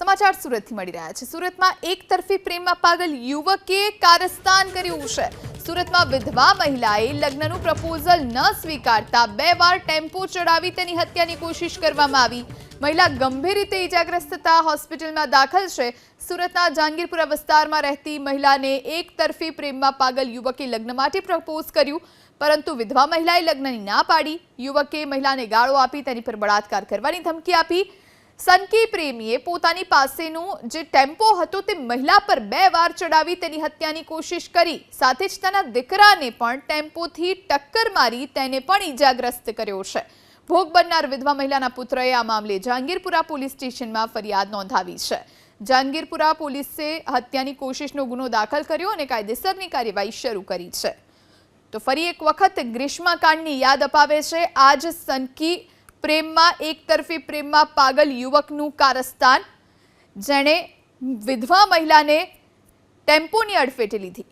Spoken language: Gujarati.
સમાચાર સુરતથી મળી રહ્યા છે. સુરતમાં એક તરફી પ્રેમમાં પાગલ યુવકે કારસ્તાન કર્યું છે. સુરતમાં વિધવા મહિલાએ લગ્નનું પ્રપોઝલ ન સ્વીકારતા બે વાર ટેમ્પો ચડાવી તેની હત્યાની કોશિશ કરવામાં આવી. મહિલા ગંભીર રીતે ઇજાગ્રસ્ત થતા હોસ્પિટલમાં દાખલ છે. સુરતના જહાંગીરપુરા વિસ્તારમાં રહેતી મહિલાને એક તરફી પ્રેમમાં પાગલ યુવકે લગ્ન માટે પ્રપોઝ કર્યું. પરંતુ વિધવા મહિલાએ લગ્નની ના પાડી. યુવકે મહિલાને ગાળો આપી તેની પર બળાત્કાર કરવાની ધમકી આપી. સનકી પ્રેમીએ પોતાની પાસેનું જે ટેમ્પો હતો તે મહિલા પર બે વાર ચડાવી તેની હત્યાની કોશિશ કરી. સાથે જ તેના દીકરાને પણ ટેમ્પોથી ટક્કર મારી તેને પણ ઈજાગ્રસ્ત કર્યો છે. ભોગ બનનાર વિધવા મહિલાના પુત્રએ આ મામલે જહાંગીરપુરા પોલીસ સ્ટેશનમાં ફરિયાદ નોંધાવી છે. જહાંગીરપુરા પોલીસે હત્યાની કોશિશનો ગુનો દાખલ કર્યો અને કાયદેસરની કાર્યવાહી શરૂ કરી છે. તો ફરી એક વખત ગ્રીષ્મકાંડની યાદ અપાવે છે. આજ સનકી પ્રેમમાં એક તરફી પ્રેમમાં પાગલ યુવકનું કારસ્તાન. જેણે વિધવા મહિલાને ટેમ્પોની અડફેટે લીધી.